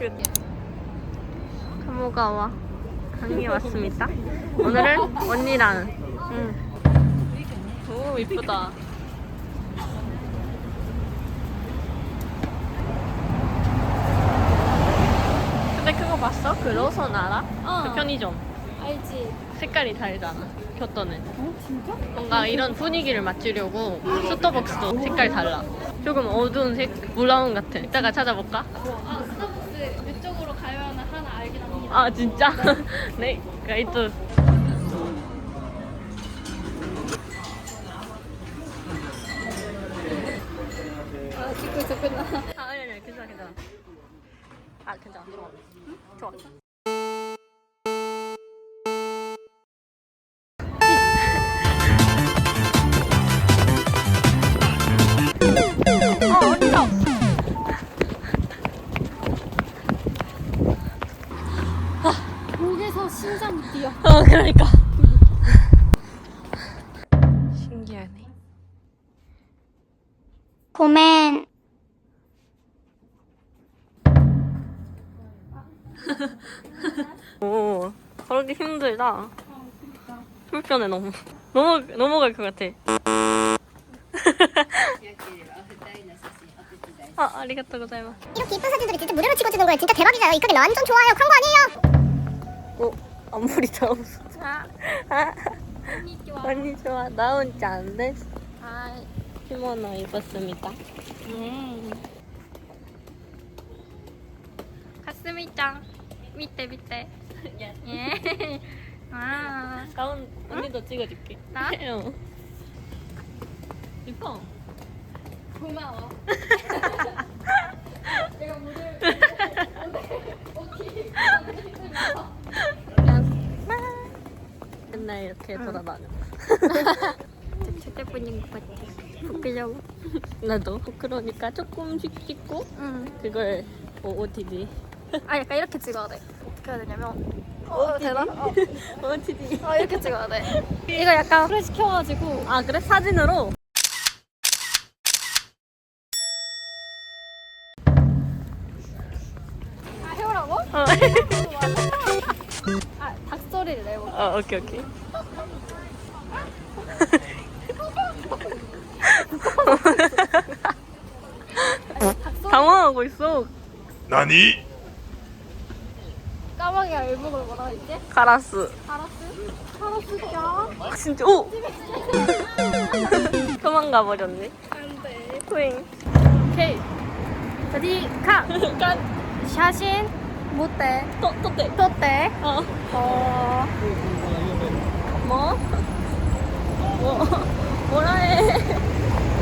슛. 카모가와 강이 왔습니다. 오늘은 언니랑. 응. 오 이쁘다. 근데 그거 봤어? 그 로선 알아? 어. 그 편의점. 알지? 색깔이 다르잖아. 교토는. 어 진짜? 뭔가 이런 분위기를 맞추려고 스타벅스도 색깔 달라. 조금 어두운 색, 브라운 같아. 이따가 찾아볼까? 아 스타벅스 이쪽으로 가면 하나 알긴 합니다. 아 진짜? 네, 가이드. 아 찍고 있었구나. 아 아니 아니 괜찮아 괜찮아. 아 괜찮아 들어가. 좋아. 어 고멘. 오, 걸기 힘들다. 불편해 너무. 너무 넘어갈 것 같아. 아, 아리가또 고자이마. 이렇게 이쁜 사진들이 진짜 무료로 찍어주는 거예요. 진짜 대박이잖아요. 이거 완전 좋아요. 광고 아니에요? 어, 앞머리 다 웃어. 아, 아. 언니 좋아. 언니 좋아. 나 혼자 안 돼. 아. 키모노 입었습니다. 음. 가스미짱 밑에 밑에. 예. 아. 가운 언니도 찍어줄게. 나? 어. 이뻐. 고마워. 내가 물을 맨날 이렇게 돌아다녀. 첫째뿐인 것 같아. 부끄러워. 나도 그러니까 조금씩 찍고 응. 그걸 OOTD. 아 약간 이렇게 찍어야 돼. 어떻게 해야 되냐면. 어 되나? 어, OOTD. 어 이렇게 찍어야 돼. 이거 약간 프레 시 켜가지고. 아 그래 사진으로. 아 해오라고? 어. 아 닭소리를 내고. 어 오케이 오케이. 닭소리 당황하고 있어. 何 까마귀가 일본어로 뭐라 했지? 가라스. 카라스? 카라스야? 진짜 오. 도망가 버렸네. 안돼. 토잉. 오케이. 어디 가? 깐. 사진 못돼. 또 또때. 또 때. 어. 어. 뭐? 뭐? 뭐라 해?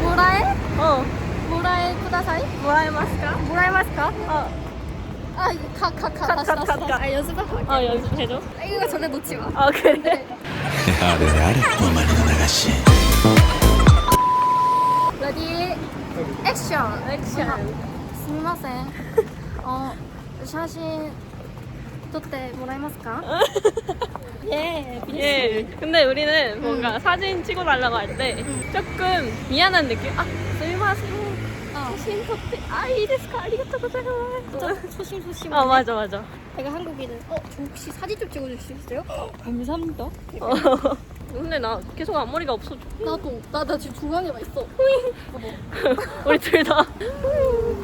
뭐라 해? 어. 뭐라 해 쿠다사이? 뭐라 해 마스까? 뭐라 해 마스까? 어. 아 이거 가가가 컷, 다시 컷, 다시 컷, 다시. 컷. 아 연습하고 할게. 어 연습해줘. 아, 이거 전에 놓지 마. 아 그래. あれあれお前の流し 레디 액션. 액션. すみません。어 사진 撮ってもらえますか? 예. 예. 근데 우리는 뭔가 사진 찍어 달라고 할 때 조금 미안한 느낌. 아, 스미마셍. 진 덕대 아 이데스카 아리가토 고자이마스 어, 조심 조심 아 맞아 맞아. 제가 한국인은 어? 저 혹시 사진 좀 찍어줄 수 있어요? 감사합니다. 어. 근데 나 계속 앞머리가 없어. 나도 나, 나 지금 중앙에만 있어. 우리 둘다.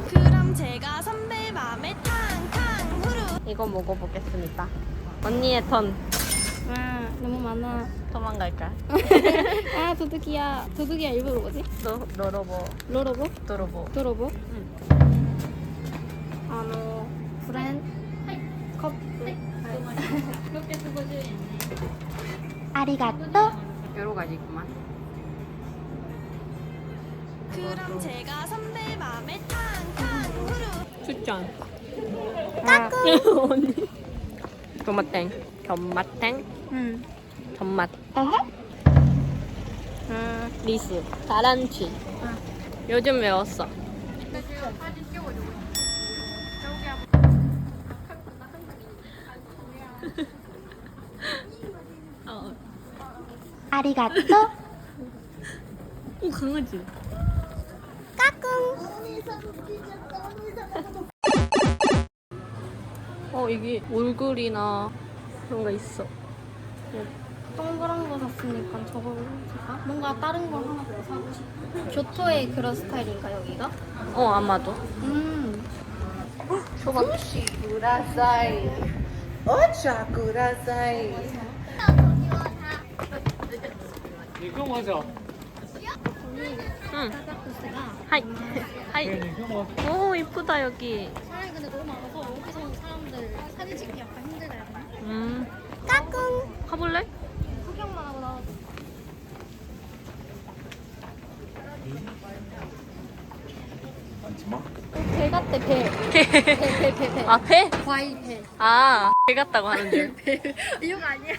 그럼 제가 선배 맘에 탕탕 후루. 이거 먹어보겠습니다. 언니의 턴. 와 너무 많아. 도망갈까? 아 도둑이야. 도둑이야 일부러 뭐지? 너 너로보 로로보? 도로보. 도로보? 응. 아노 브랜 커플. 아리가또. 여러 가지 있구만. 그럼 제가 선배 마음에 탕탕 후루 추천. 까꿍. 언니. 도마땡. 견맛탱? 응. 견맛. 어허? 음, 리스. 다란치. 응. 요즘 외웠어. 아리가또? 오 강아지 까꿍 어 이게 얼굴이나 그런 거 있어. 동그란 거 샀으니까 저걸 살까? 뭔가 다른 걸 하나 더 사고 싶어. 교토의 그런 스타일인가 여기가? 어 아마도. 음. 응. 사다코스가 하이. 하이. 오 이쁘다 여기. 사람이 근데 너무 많아서 여기서 사람들 사진 찍기 약간? 음. 까꿍 가볼래? 구경만 하고 나와. 배 같대 배. 배 배 배 배. 아 배? 과일 배. 아, 배 같다고 하는 줄. 이거 아니야.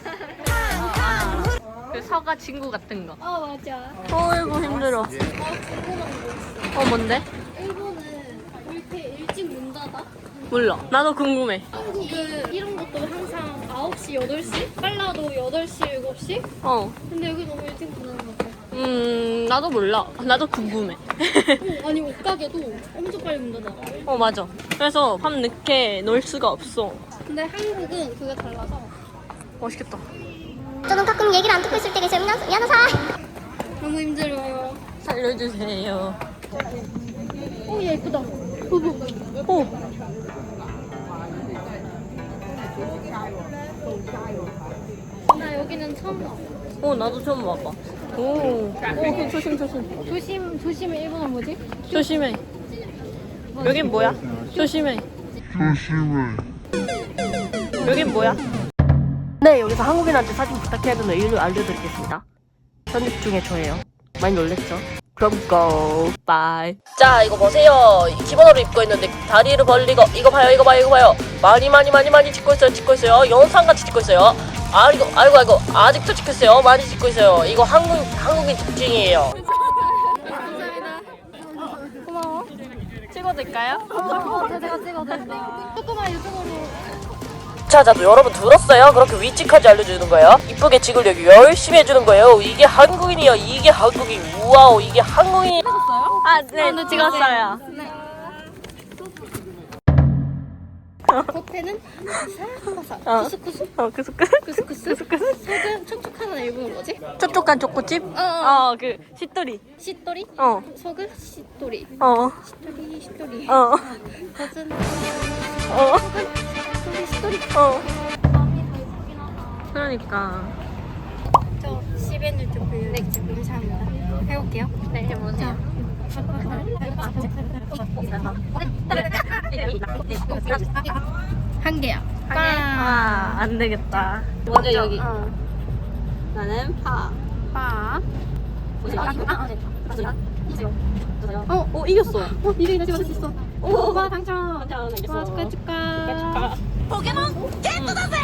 그 서가 친구 같은 거. 어 맞아. 어이구 힘들어. 어 궁금한 거 있어. 어 뭔데? 일본은 왜 이렇게 일찍 문 닫아? 몰라. 나도 궁금해. 한국은 이런 것도 항상 9시, 8시? 빨라도 8시, 7시? 어. 근데 여기 너무 일찍 문 닫는 것 같아. 음 나도 몰라. 나도 궁금해. 어, 아니 옷가게도 엄청 빨리 문 닫아. 어 맞아. 그래서 밤 늦게 놀 수가 없어. 근데 한국은 그게 달라서 멋있겠다. 저는 가끔 얘기를 안 듣고 있을 때가 있어요 미안- 미안하사 너무 힘들어요. 살려주세요. 오, 얘 예쁘다. 오. 나 여기는 처음 와. 오 나도 처음 와봐. 오. 오 조심 조심. 조심, 조심해. 일본어 뭐지? 조심해. 여긴 뭐야? 조심해. 조심해. 여긴 뭐야? 네, 여기서 한국인한테 사진 부탁해야 되는 이유를 알려드리겠습니다. 편집 중에 저예요. 많이 놀랬죠? 그럼 고, 바이. 자, 이거 보세요. 기본으로 입고 있는데 다리를 벌리고 이거 봐요, 이거 봐요, 이거 봐요. 많이 많이 많이 많이 찍고 있어요, 찍고 있어요. 영상같이 찍고 있어요. 아이고, 아이고, 아이고, 아직도 찍고 있어요. 많이 찍고 있어요. 이거 한국 한국인 특징이에요. 고마워. 될까요? 어, 제가 찍어도 된다. 조그만 유튜버로. 자, 자, 여러분 들었어요? 그렇게 위치까지 알려주는 거예요. 이쁘게 찍으려고 열심히 해주는 거예요. 이게 한국인이요. 이게 한국인. 우와우, 이게 한국인. 찍었어요? 아, 네, 찍었어요. 네. 겉에는 사사사. 어. 쿠스쿠스. 어. 쿠스쿠스. 속은 촉촉한 일본어 뭐지? 촉촉한 초코칩? 어, 어. 어, 그, 시토리. 시토리? 어, 속은 시토리. 어, 시토리, 시토리. 어, 겉은 어. 어. 그러니까. 저 시벤 유튜브 네, 감사합니다. 해볼게요. 네, 해보세요. 한 개야. 아, 안 되겠다. 먼저 여기. 어. 나는 파. 빠. 어, 어, 이겼어. 어, 수 있어. 오, 오빠 당첨. 당첨, 알겠어. 와, 축하, 축하. 축하. 포켓몬 겟토다세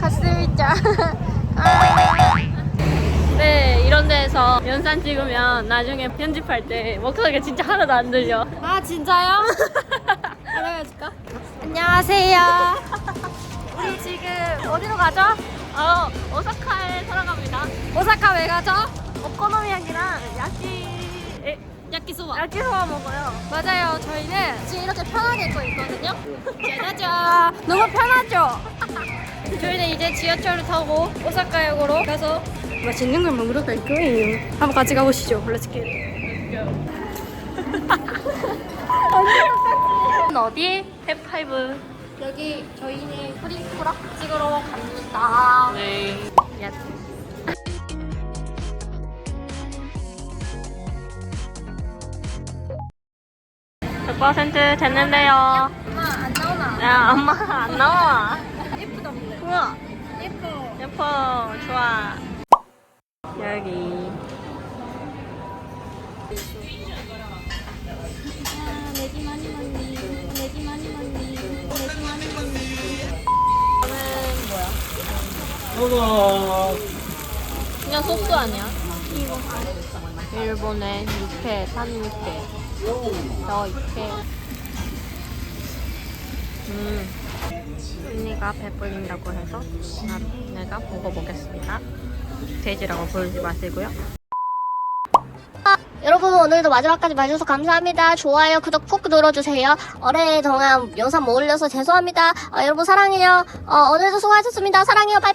가스미짱. 네, 이런 데에서 연산 찍으면 나중에 편집할 때 목소리가 진짜 하나도 안 들려. 아, 진짜요? 알아야줄까 안녕하세요. 우리 지금 어디로 가죠? 어, 오사카에 돌아갑니다. 오사카 왜 가죠? 오코노미야기랑 야끼, 에, 야끼소바. 야끼소바 먹어요. 맞아요. 저희는 지금 이렇게 편하게 입고 있거든요. 짜자잔. 너무 편하죠? 저희는 이제 지하철을 타고 오사카역으로 가서 맛있는 걸 먹으러 갈 거예요. 한번 같이 가보시죠. 렛츠기. 어디? 탭파이브. 여기 저희는 프리프락 찍으러 갑니다. 네. 야. 100% 됐는데요. 엄마 안 나오나? 야, 엄마 안 나와. 예쁘다 근데. 우와, 예뻐. 예뻐, 좋아. 여기. 그냥 소스 아니야? 일본의 육회, 산 육회. 저 육회. 음. 언니가 배불린다고 해서 나, 내가 먹어보겠습니다. 돼지라고 부르지 마시고요. 여러분 오늘도 마지막까지 봐주셔서 감사합니다. 좋아요, 구독 꾹 눌러주세요. 오랫동안 영상 못 올려서 죄송합니다. 어, 여러분 사랑해요. 어, 오늘도 수고하셨습니다. 사랑해요. 바이바이.